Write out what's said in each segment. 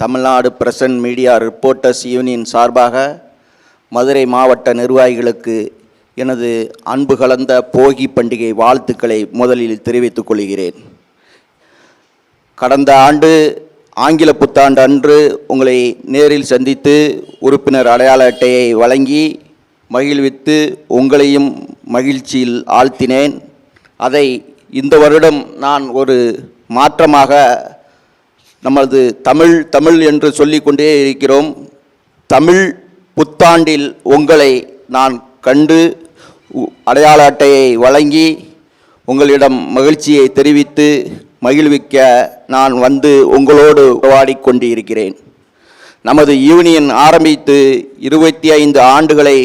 Tamil Nadu present media reporters union சார்பாக மதுரை மாவட்ட நிர்வாகிகளுக்கு எனது அன்பு கலந்த போகி பண்டிகை வாழ்த்துக்களை முதலில் தெரிவித்துக் கொள்கிறேன். கடந்த ஆண்டு ஆங்கில புத்தாண்டு அன்று உங்களை நேரில் சந்தித்து உறுப்பினர் அடையாள அட்டையை வழங்கி மகிழ்வித்து உங்களையும் மகிழ்ச்சியில் ஆழ்த்தினேன். அதை இந்த வருடம் நான் ஒரு மாற்றமாக நமது தமிழ் தமிழ் என்று சொல்லிக்கொண்டே இருக்கிறோம். தமிழ் புத்தாண்டில் உங்களை நான் கண்டு அடையாள அட்டையை வழங்கி உங்களிடம் மகிழ்ச்சியை தெரிவித்து மகிழ்விக்க நான் வந்து உங்களோடு உறவாடிக் கொண்டிருக்கிறேன் நமது யூனியன் ஆரம்பித்து இருபத்தி ஐந்து ஆண்டுகளை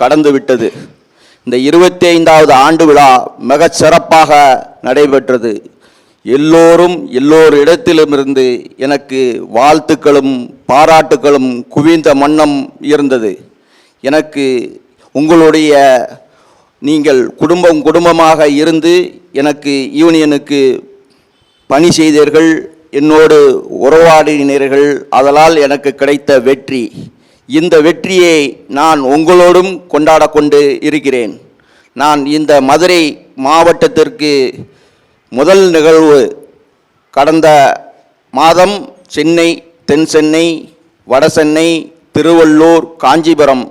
கடந்துவிட்டது. இந்த இருபத்தி ஐந்தாவது ஆண்டு விழா மிகச் சிறப்பாக நடைபெற்றது. எல்லோரும் எல்லோரிடத்திலுமிருந்து எனக்கு வாழ்த்துக்களும் பாராட்டுகளும் குவிந்த மன்னம் இருந்தது. எனக்கு உங்களுடைய நீங்கள் குடும்பம் குடும்பமாக இருந்து எனக்கு யூனியனுக்கு பணி செய்தீர்கள் என்னோடு உறவாடினீர்கள் அதனால் எனக்கு கிடைத்த வெற்றி. இந்த வெற்றியை நான் உங்களோடும் கொண்டாட கொண்டு இருக்கிறேன். நான் இந்த மதுரை மாவட்டத்திற்கு முதல் நிகழ்வு கடந்த மாதம் சென்னை தென் சென்னை வட சென்னை திருவள்ளூர் காஞ்சிபுரம்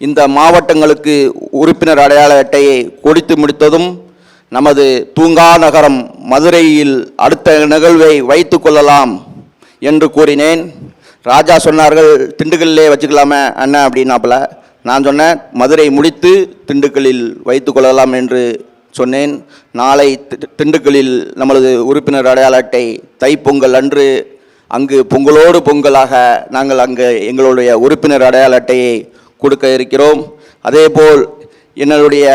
இந்த மாவட்டங்களுக்கு உறுப்பினர் அடையாள அட்டையை கொடுத்து முடித்ததும் நமது தூங்கா நகரம் மதுரையில் அடுத்த நிகழ்வை வைத்து கொள்ளலாம் என்று கூறினேன். ராஜா சொன்னார்கள் திண்டுக்கல்லே வச்சுக்கலாமே அண்ணன் அப்படின்னாப்புல. நான் சொன்னேன் மதுரை முடித்து திண்டுக்கல்லில் வைத்து கொள்ளலாம் என்று சொன்னேன் நாளை தி- திண்டுக்கல்லில் நமது உறுப்பினர் அடையாள அட்டை தைப்பொங்கல் அன்று அங்கு பொங்கலோடு பொங்கலாக நாங்கள் அங்கு எங்களுடைய உறுப்பினர் அடையாள அட்டையை கொடுக்க இருக்கிறோம். அதேபோல் என்னுடைய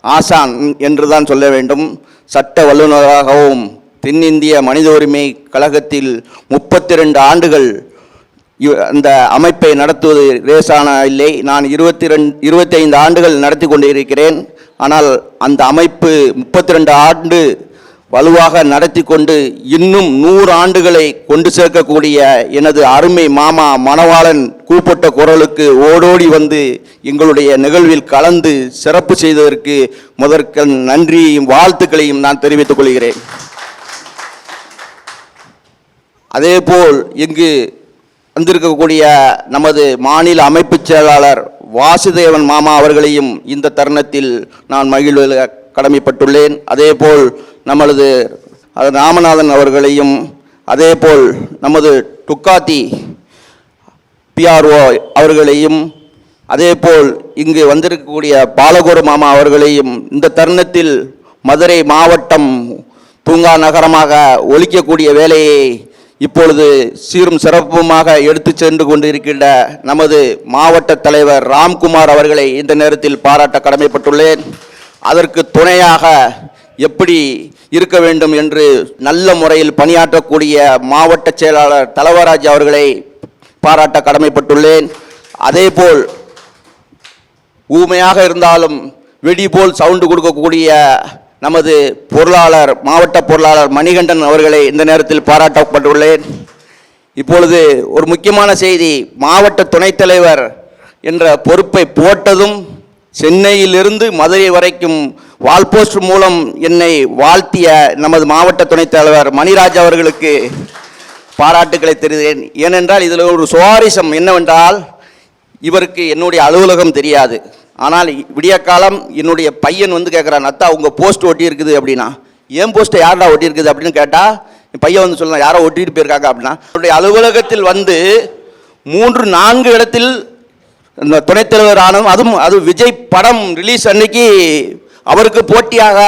ஆசான் என்று தான் சொல்ல வேண்டும். சட்ட வல்லுநராகவும் தென்னிந்திய மனித உரிமை கழகத்தில் முப்பத்தி ரெண்டு ஆண்டுகள் அந்த அமைப்பை நடத்துவது லேசான இல்லை. நான் இருபத்தி ரெண்டு இருபத்தி ஐந்து ஆண்டுகள் நடத்தி கொண்டிருக்கிறேன். ஆனால் அந்த அமைப்பு முப்பத்தி ரெண்டு ஆண்டு வலுவாக நடத்தி கொண்டு இன்னும் நூறு ஆண்டுகளை கொண்டு சேர்க்கக்கூடிய எனது அருமை மாமா மணவாளன் கூப்பிட்ட குரலுக்கு ஓடோடி வந்து எங்களுடைய நிகழ்வில் கலந்து சிறப்பு செய்ததற்கு முதற்க நன்றியையும் வாழ்த்துக்களையும் நான் தெரிவித்துக் கொள்கிறேன். அதேபோல் இங்கு வந்திருக்கக்கூடிய நமது மாநில அமைப்புச் செயலாளர் வாசுதேவன் மாமா அவர்களையும் இந்த தருணத்தில் நான் மகிழ்வில் கடமைப்பட்டுள்ளேன். அதேபோல் நமது ராமநாதன் அவர்களையும் அதேபோல் நமது டுக்காத்தி பிஆர்ஓ அவர்களையும் அதேபோல் இங்கு வந்திருக்கக்கூடிய பாலகுரு மாமா அவர்களையும் இந்த தருணத்தில் மதுரை மாவட்டம் பூங்கா நகரமாக ஒழிக்கக்கூடிய வேலையை இப்பொழுது சீரும் சிறப்புமாக எடுத்து சென்று கொண்டிருக்கின்ற நமது மாவட்ட தலைவர் ராம்குமார் அவர்களை இந்த நேரத்தில் பாராட்ட கடமைப்பட்டுள்ளேன். அதற்கு துணையாக எப்படி இருக்க வேண்டும் என்று நல்ல முறையில் பணியாற்றக்கூடிய மாவட்ட செயலாளர் தலவராஜ் அவர்களை பாராட்ட கடமைப்பட்டுள்ளேன். அதேபோல் ஊமையாக இருந்தாலும் வெடி போல் சவுண்டு கொடுக்கக்கூடிய நமது பொருளாளர் மாவட்ட பொருளாளர் மணிகண்டன் அவர்களை இந்த நேரத்தில் பாராட்டப்பட்டுள்ளேன். இப்பொழுது ஒரு முக்கியமான செய்தி மாவட்ட துணைத் தலைவர் என்ற பொறுப்பை போட்டதும் சென்னையிலிருந்து மதுரை வரைக்கும் வால்போஸ்ட் மூலம் என்னை வாழ்த்திய நமது மாவட்ட துணைத் தலைவர் மணிராஜ் அவர்களுக்கு பாராட்டுக்களை தெரிகிறேன் ஏனென்றால் இதில் ஒரு சுவாரஸ்யம் என்னவென்றால் இவருக்கு என்னுடைய அலுவலகம் தெரியாது. ஆனால் விடிய காலம் என்னுடைய பையன் வந்து கேட்குறான் அத்தா உங்கள் போஸ்ட் ஒட்டி இருக்குது அப்படின்னா. ஏன் போஸ்ட்டை யாரா ஒட்டி இருக்குது அப்படின்னு கேட்டால் என் பையன் வந்து சொல்லலாம் யாரோ ஒட்டிட்டு போயிருக்காங்க அப்படின்னா. என்னுடைய அலுவலகத்தில் வந்து மூன்று நான்கு இடத்தில் இந்த துணைத் தலைவர் ஆனதும் அதுவும் அது விஜய் படம் ரிலீஸ் அன்னைக்கு அவருக்கு போட்டியாக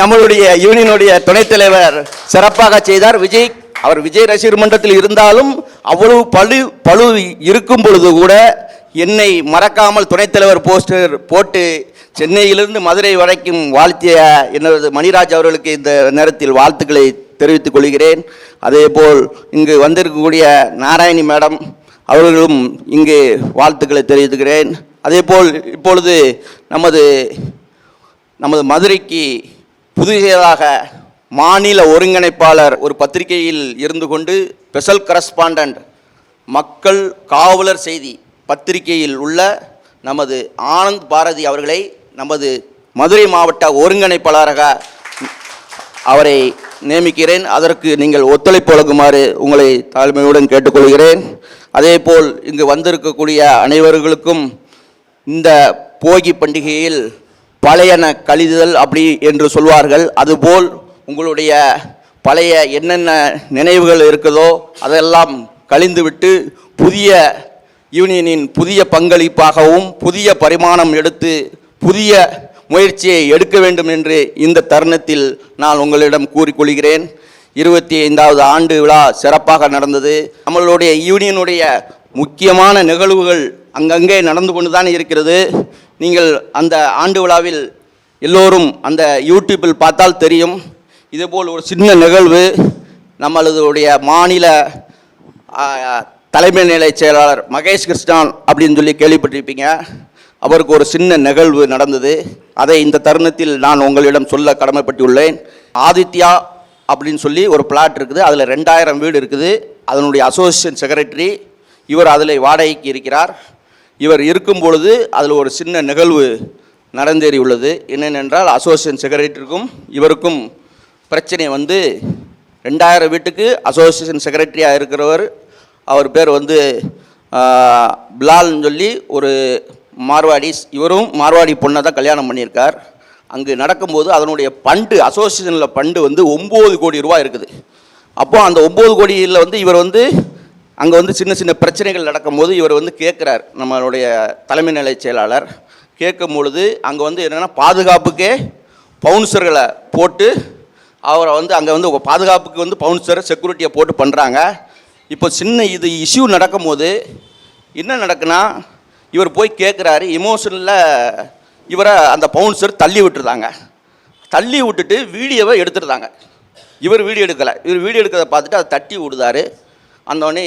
நம்மளுடைய யூனியனுடைய துணைத் தலைவர் சிறப்பாக செய்தார். விஜய் அவர் விஜய் ரசிகர் மன்றத்தில் இருந்தாலும் அவ்வளவு பழு பழு இருக்கும் பொழுது கூட என்னை மறக்காமல் துணைத் தலைவர் போஸ்டர் போட்டு சென்னையிலிருந்து மதுரை வரைக்கும் வாழ்த்திய எனது மணிராஜ் அவர்களுக்கு இந்த நேரத்தில் வாழ்த்துக்களை தெரிவித்துக் கொள்கிறேன். அதேபோல் இங்கு வந்திருக்கக்கூடிய நாராயணி மேடம் அவர்களும் இங்கு வாழ்த்துக்களை தெரிவித்துக்கிறேன். அதேபோல் இப்பொழுது நமது நமது மதுரைக்கு புதியதாக மாநில ஒருங்கிணைப்பாளர் ஒரு பத்திரிகையில் இருந்து கொண்டு ஸ்பெஷல் கரஸ்பாண்டன்ட் மக்கள் காவலர் செய்தி பத்திரிகையில் உள்ள நமது ஆனந்த் பாரதி அவர்களை நமது மதுரை மாவட்ட ஒருங்கிணைப்பாளராக அவரை நியமிக்கிறேன். அதற்கு நீங்கள் ஒத்துழைப்பு வழங்குமாறு உங்களை தாழ்மையுடன் கேட்டுக்கொள்கிறேன். அதேபோல் இங்கு வந்திருக்கக்கூடிய அனைவர்களுக்கும் இந்த போகி பண்டிகையில் பழையன கழிதல் அப்படி என்று சொல்வார்கள். அதுபோல் உங்களுடைய பழைய என்னென்ன நினைவுகள் இருக்குதோ அதெல்லாம் கழிந்துவிட்டு புதிய யூனியனின் புதிய பங்களிப்பாகவும் புதிய பரிமாணம் எடுத்து புதிய முயற்சியை எடுக்க வேண்டும் என்று இந்த தருணத்தில் நான் உங்களிடம் கூறிக்கொள்கிறேன். இருபத்தி ஐந்தாவது ஆண்டு விழா சிறப்பாக நடந்தது. நம்மளுடைய யூனியனுடைய முக்கியமான நிகழ்வுகள் அங்கங்கே நடந்து கொண்டு தான் இருக்கிறது. நீங்கள் அந்த ஆண்டு விழாவில் எல்லோரும் அந்த யூடியூப்பில் பார்த்தால் தெரியும். இதேபோல் ஒரு சின்ன நிகழ்வு நம்மளுடைய மாநில தலைமை நிலை செயலாளர் மகேஷ் கிருஷ்ணான் அப்படின்னு சொல்லி கேள்விப்பட்டிருப்பீங்க. அவருக்கு ஒரு சின்ன நிகழ்வு நடந்தது. அதை இந்த தருணத்தில் நான் உங்களிடம் சொல்ல கடமைப்பட்டுள்ளேன். ஆதித்யா அப்படின்னு சொல்லி ஒரு பிளாட் இருக்குது. அதில் ரெண்டாயிரம் வீடு இருக்குது. அதனுடைய அசோசியேஷன் செக்ரட்டரி இவர் அதில் வாடகைக்கு இருக்கிறார். இவர் இருக்கும் பொழுது அதில் ஒரு சின்ன நிகழ்வு நடந்தேறியுள்ளது என்னென்னென்றால் அசோசியேஷன் செக்ரட்டரிக்கும் இவருக்கும் பிரச்சனை வந்து ரெண்டாயிரம் வீட்டுக்கு அசோசியேஷன் செக்ரட்டரியாக இருக்கிறவர் அவர் பேர் வந்து பிலால்னு சொல்லி ஒரு மார்வாடிஸ் இவரும் மார்வாடி பொண்ணை தான் கல்யாணம் பண்ணியிருக்கார். அங்கு நடக்கும்போது அதனுடைய பண்டு அசோசியேஷனில் பண்டு வந்து ஒம்பது கோடி ரூபா இருக்குது. அப்போது அந்த ஒம்பது கோடியில் வந்து இவர் வந்து அங்கே வந்து சின்ன சின்ன பிரச்சனைகள் நடக்கும்போது இவர் வந்து கேட்குறார் நம்மளுடைய தலைமை நிலை செயலாளர். கேட்கும் பொழுது அங்கே வந்து என்னென்னா பாதுகாப்புக்கே பவுன்சர்களை போட்டு அவரை வந்து அங்கே வந்து பாதுகாப்புக்கு வந்து பவுன்சர் செக்யூரிட்டியை போட்டு பண்ணுறாங்க இப்போ சின்ன இது இஷ்யூ நடக்கும்போது என்ன நடக்குன்னா இவர் போய் கேட்குறாரு இமோஷனில் இவரை அந்த பவுன்சர் தள்ளி விட்டுருந்தாங்க. தள்ளி விட்டுட்டு வீடியோவை எடுத்துருந்தாங்க. இவர் வீடியோ எடுக்கலை. இவர் வீடியோ எடுக்கிறத பார்த்துட்டு அதை தட்டி விடுதாரு. அந்தோடனே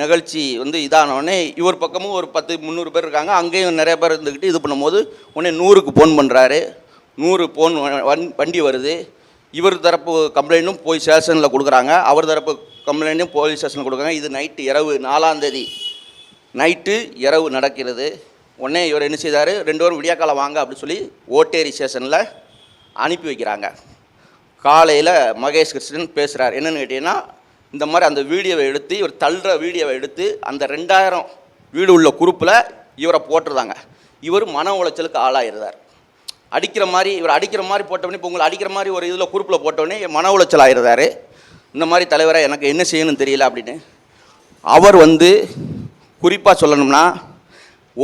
நிகழ்ச்சி வந்து இதானோடனே இவர் பக்கமும் ஒரு பத்து முந்நூறு பேர் இருக்காங்க. அங்கேயும் நிறைய பேர் இருந்துக்கிட்டு இது பண்ணும்போது உடனே நூறுக்கு ஃபோன் பண்ணுறாரு நூறு ஃபோன் வண்டி வருது. இவர் தரப்பு கம்ப்ளைண்ட்டும் போய் ஸ்டேஷனில் கொடுக்குறாங்க. அவர் தரப்பு கம்ப்ளைண்ட்டும் போலீஸ் ஸ்டேஷனில் கொடுக்குறாங்க. இது நைட்டு இரவு நாலாந்தேதி நைட்டு இரவு நடக்கிறது. உடனே இவர் என்ன செய்தார்? ரெண்டு பேரும் விடியாக்காலம் வாங்க அப்படின்னு சொல்லி ஓட்டேரி ஸ்டேஷனில் அனுப்பி வைக்கிறாங்க. காலையில் மகேஷ் கிருஷ்ணன் பேசுகிறார் என்னென்னு கேட்டிங்கன்னா இந்த மாதிரி அந்த வீடியோவை எடுத்து இவர் தள்ளுற வீடியோவை எடுத்து அந்த ரெண்டாயிரம் வீடு உள்ள குரூப்பில் இவரை போட்டுருந்தாங்க. இவர் மன உளைச்சலுக்கு ஆளாயிருந்தார். அடிக்கிற மாதிரி இவர் அடிக்கிற மாதிரி போட்டவொடனே இப்போ உங்களை அடிக்கிற மாதிரி ஒரு இதில் குரூப்பில் போட்டவொடனே மன உளைச்சல் ஆயிருந்தார். இந்த மாதிரி தலைவரை எனக்கு என்ன செய்யணும்னு தெரியல அப்படின்னு. அவர் வந்து குறிப்பாக சொல்லணும்னா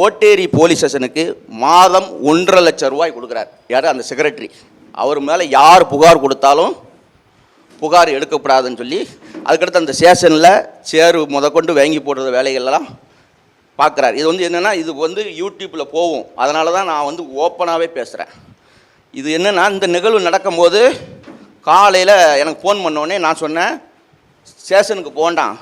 ஓட்டேரி போலீஸ் ஸ்டேஷனுக்கு மாதம் ஒன்றரை லட்சம் ரூபாய் கொடுக்குறார். யார்? அந்த செக்ரட்டரி. அவர் மேலே யார் புகார் கொடுத்தாலும் புகார் எடுக்கப்படாதுன்னு சொல்லி அதுக்கடுத்து அந்த ஸ்டேஷனில் சேரு முதற்கொண்டு வாங்கி போடுற வேலைகள்லாம் பார்க்குறாரு இது வந்து என்னென்னா இது வந்து யூடியூப்பில் போகும். அதனால தான் நான் வந்து ஓப்பனாகவே பேசுகிறேன் இது என்னென்னா இந்த நிகழ்வு நடக்கும்போது காலையில் எனக்கு ஃபோன் பண்ணோடனே நான் சொன்னேன் ஸ்டேஷனுக்கு போண்டாம்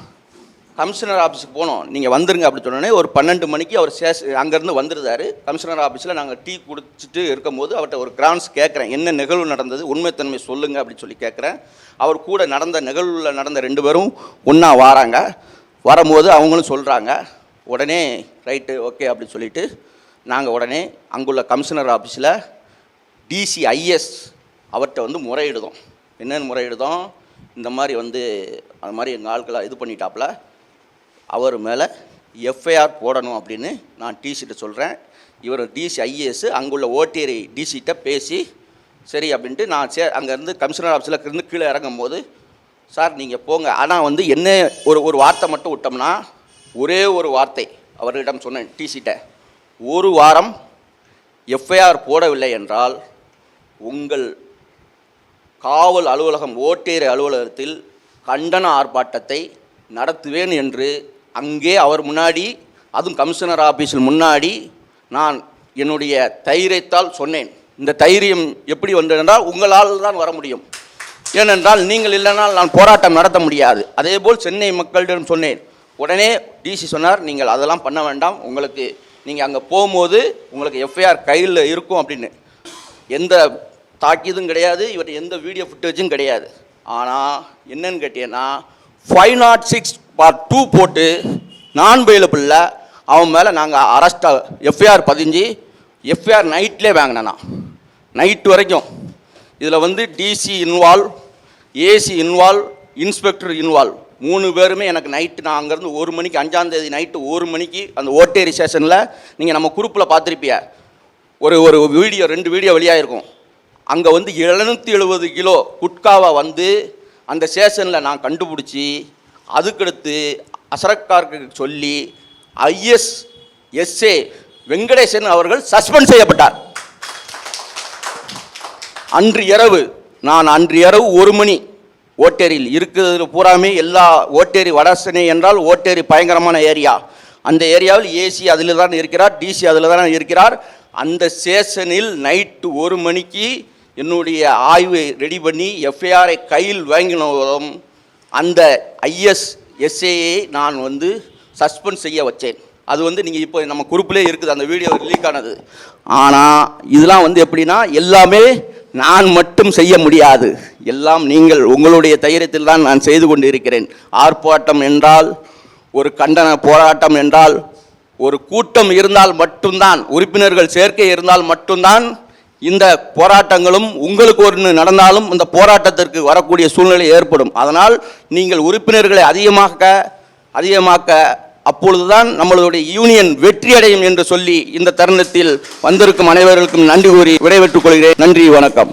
கமிஷனர் ஆஃபீஸுக்கு போனோம் நீங்கள் வந்துருங்க அப்படி சொன்னோடனே ஒரு பன்னெண்டு மணிக்கு அவர் ஸ்டேஷன் அங்கேருந்து வந்துருந்தாரு. கமிஷனர் ஆஃபீஸில் நாங்கள் டீ குடிச்சிட்டு இருக்கும்போது அவர்கிட்ட ஒரு கிரான்ஸ் கேட்குறேன் என்ன நிகழ்வு நடந்தது? உண்மைத்தன்மை சொல்லுங்கள் அப்படின்னு சொல்லி கேட்குறேன் அவர் கூட நடந்த நிகழ்வில் நடந்த ரெண்டு பேரும் ஒன்றா வாராங்க. வரும்போது அவங்களும் சொல்கிறாங்க உடனே ரைட்டு ஓகே அப்படின்னு சொல்லிட்டு நாங்கள் உடனே அங்குள்ள கமிஷனர் ஆஃபீஸில் டிசிஐஎஸ் அவர்கிட்ட வந்து முறையிடுதோம். என்னென்னு முறையிடுதோம். இந்த மாதிரி வந்து அது மாதிரி எங்கள் ஆட்களை இது பண்ணிட்டாப்புல. அவர் மேலே எஃப்ஐஆர் போடணும் அப்படின்னு நான் டிசிட்ட சொல்கிறேன் இவர் டிசி ஐஏஎஸ் அங்குள்ள ஓட்டேரி டிசிட்ட பேசி சரி அப்படின்ட்டு நான் சே அங்கேருந்து கமிஷனர் ஆஃபீஸில் இருந்து கீழே இறங்கும்போது சார் நீங்கள் போங்க. ஆனால் வந்து என்ன ஒரு ஒரு வார்த்தை மட்டும் விட்டோம்னா ஒரே ஒரு வார்த்தை அவர்களிடம் சொன்னேன் டிசிட்ட ஒரு வாரம் எஃப்ஐஆர் போடவில்லை என்றால் உங்கள் காவல் அலுவலகம் ஓட்டேரி அலுவலகத்தில் கண்டன ஆர்ப்பாட்டத்தை நடத்துவேன் என்று அங்கே அவர் முன்னாடி அதுவும் கமிஷனர் ஆஃபீஸில் முன்னாடி நான் என்னுடைய தைரியத்தால் சொன்னேன். இந்த தைரியம் எப்படி வந்ததென்றால் உங்களால் தான் வர முடியும். ஏனென்றால் நீங்கள் இல்லைனால் நான் போராட்டம் நடத்த முடியாது. அதேபோல் சென்னை மக்களிடம் சொன்னேன். உடனே டிசி சொன்னார் நீங்கள் அதெல்லாம் பண்ண வேண்டாம். உங்களுக்கு நீங்கள் அங்கே போகும்போது உங்களுக்கு எஃப்ஐஆர் கையில் இருக்கும் அப்படின்னு. எந்த தாக்கியதும் கிடையாது இவர்கிட்ட எந்த வீடியோ ஃபுட்டேஜும் கிடையாது. ஆனால் என்னன்னு கேட்டீங்கன்னா five naught six four two போட்டு நான் பெயிலபிளில் அவன் மேலே நாங்கள் அரெஸ்ட்டாக எஃப்ஐஆர் பதிஞ்சு எஃப்ஐஆர் நைட்லேயே வாங்கினேண்ணா நைட் வரைக்கும். இதில் வந்து DC involve AC involve inspector involve மூணு பேருமே எனக்கு நைட்டு நான் அங்கேருந்து ஒரு மணிக்கு அஞ்சாந்தேதி நைட்டு ஒரு மணிக்கு அந்த ஓட்டேரி ஸ்டேஷனில் நீங்கள் நம்ம குரூப்பில் பார்த்துருப்பிய ஒரு ஒரு வீடியோ ரெண்டு வீடியோ வெளியாகிருக்கும் அங்கே வந்து எழுநூற்றி எழுபது கிலோ குட்காவை வந்து அந்த ஸ்டேஷனில் நான் கண்டுபிடிச்சி அதுக்கடுத்து அசரக்காருக்கு சொல்லி ஐஎஸ் எஸ்ஏ வெங்கடேசன் அவர்கள் சஸ்பெண்ட் செய்யப்பட்டார். அன்று இரவு நான் அன்று இரவு ஒரு மணி ஓட்டேரியில் இருக்கிறது பூராமே எல்லா ஓட்டேரி வடசனை என்றால் ஓட்டேரி பயங்கரமான ஏரியா. அந்த ஏரியாவில் ஏசி அதில் தான் இருக்கிறார் டிசி அதில் தான் இருக்கிறார். அந்த ஸ்டேஷனில் நைட்டு ஒரு மணிக்கு என்னுடைய ஆய்வை ரெடி பண்ணி எஃப்ஐஆரை கையில் வாங்கினதும் அந்த ஐஎஸ் எஸ்ஏயை நான் வந்து சஸ்பெண்ட் செய்ய வச்சேன். அது வந்து நீங்கள் இப்போ நம்ம குரூப்லேயே இருக்குது அந்த வீடியோ லீக் ஆனது. ஆனால் இதெல்லாம் வந்து எப்படின்னா எல்லாமே நான் மட்டும் செய்ய முடியாது. எல்லாம் நீங்கள் உங்களுடைய தைரியத்தில் தான் நான் செய்து கொண்டு இருக்கிறேன் ஆர்ப்பாட்டம் என்றால் ஒரு கண்டன போராட்டம் என்றால் ஒரு கூட்டம் இருந்தால் மட்டும்தான் உறுப்பினர்கள் சேர்க்கை இருந்தால் மட்டும்தான் இந்த போராட்டங்களும் உங்களுக்கு ஒன்று நடந்தாலும் இந்த போராட்டத்திற்கு வரக்கூடிய சூழ்நிலை ஏற்படும். அதனால் நீங்கள் உறுப்பினர்களை அதிகமாக்க அதிகமாக்க அப்பொழுதுதான் நம்மளுடைய யூனியன் வெற்றியடையும் என்று சொல்லி இந்த தருணத்தில் வந்திருக்கும் அனைவருக்கும் நன்றி கூறி விடைபெற்றுக் கொள்கிறேன். நன்றி வணக்கம்.